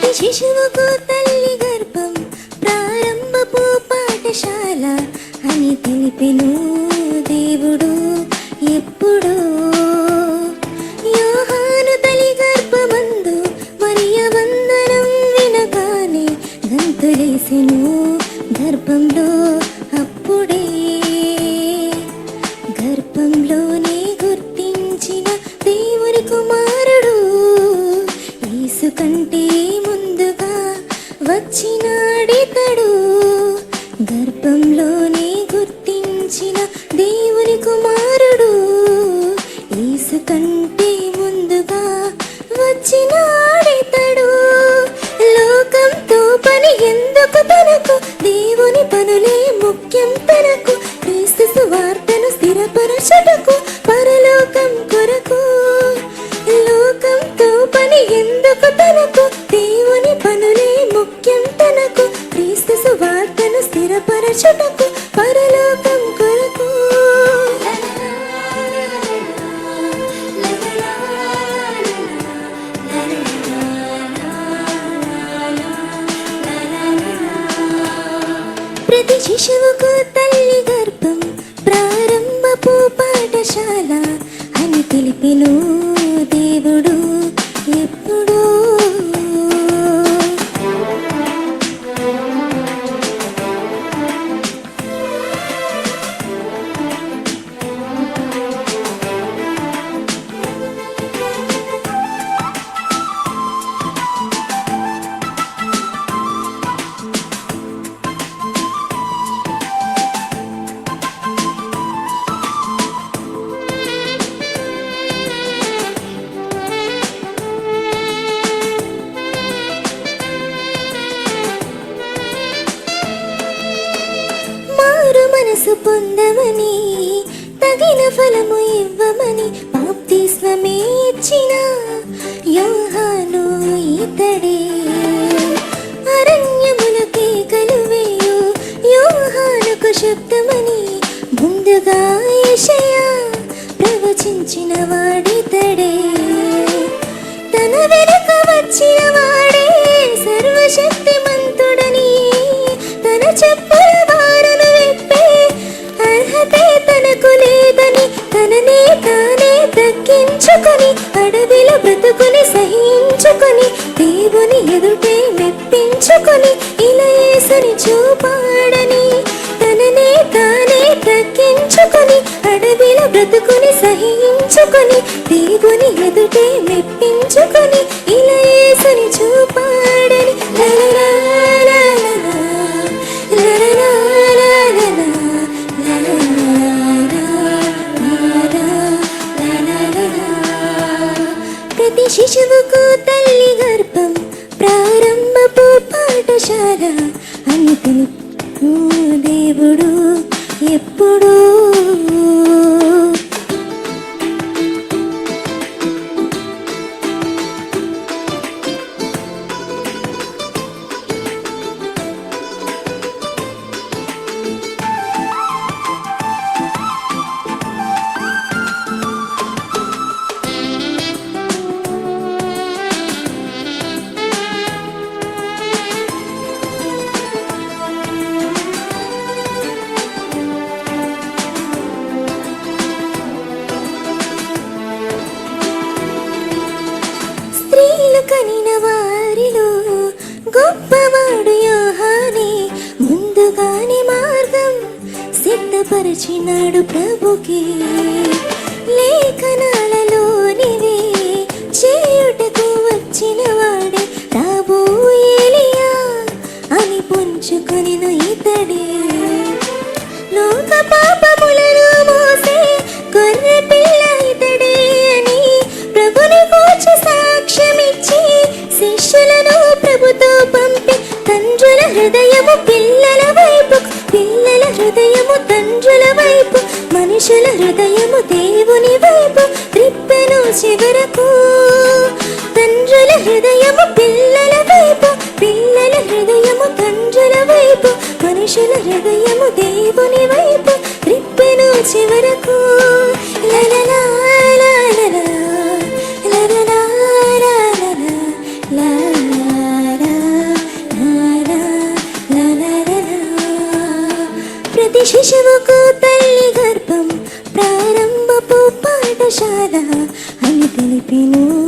నాటి శిశువుకు తల్లి గర్భం ప్రారంభపు పాఠశాల అని తెలిపెను దేవుడు. అని మనసు పొందమని తగిన ఫలము ఇవ్వమని బాప్తిస్మమే ఇచ్చిన యోహాను ఇతడే. అరణ్యములు కేకలు వేయు యోహానుకు శబ్దమని ముందుగా యషయా ప్రవచించిన వాడితడే. తన వెనుక పెంచుకొని మెప్పించుకొని ఇలా చూపాడని తననే తానే తగ్గించుకొని అడవిలో బ్రతుకుని సహించుకొని దేవుని ఎదుటే మెప్పించుకొని ఇలా యేసుని చూపాడని. లలలా, ప్రతి శిశువుకు Ooh. స్త్రీలు కనిన వారిలో గొప్పవాడు యోహానే. ముందుగానే మార్గం సిద్ధపరిచినాడు ప్రభుకి. లేఖన హృదయము పిల్లల వైపు పిల్లల హృదయము తండ్రుల వైపు మనుషుల హృదయము దేవుని వైపు త్రిప్పెను చివరకు. తండ్రుల హృదయము పిల్లల వైపు పిల్లల హృదయము తండ్రుల వైపు మనుషుల హృదయము దేవుని గర్భం ప్రారంభపు పాఠశాల అని తెలిపెను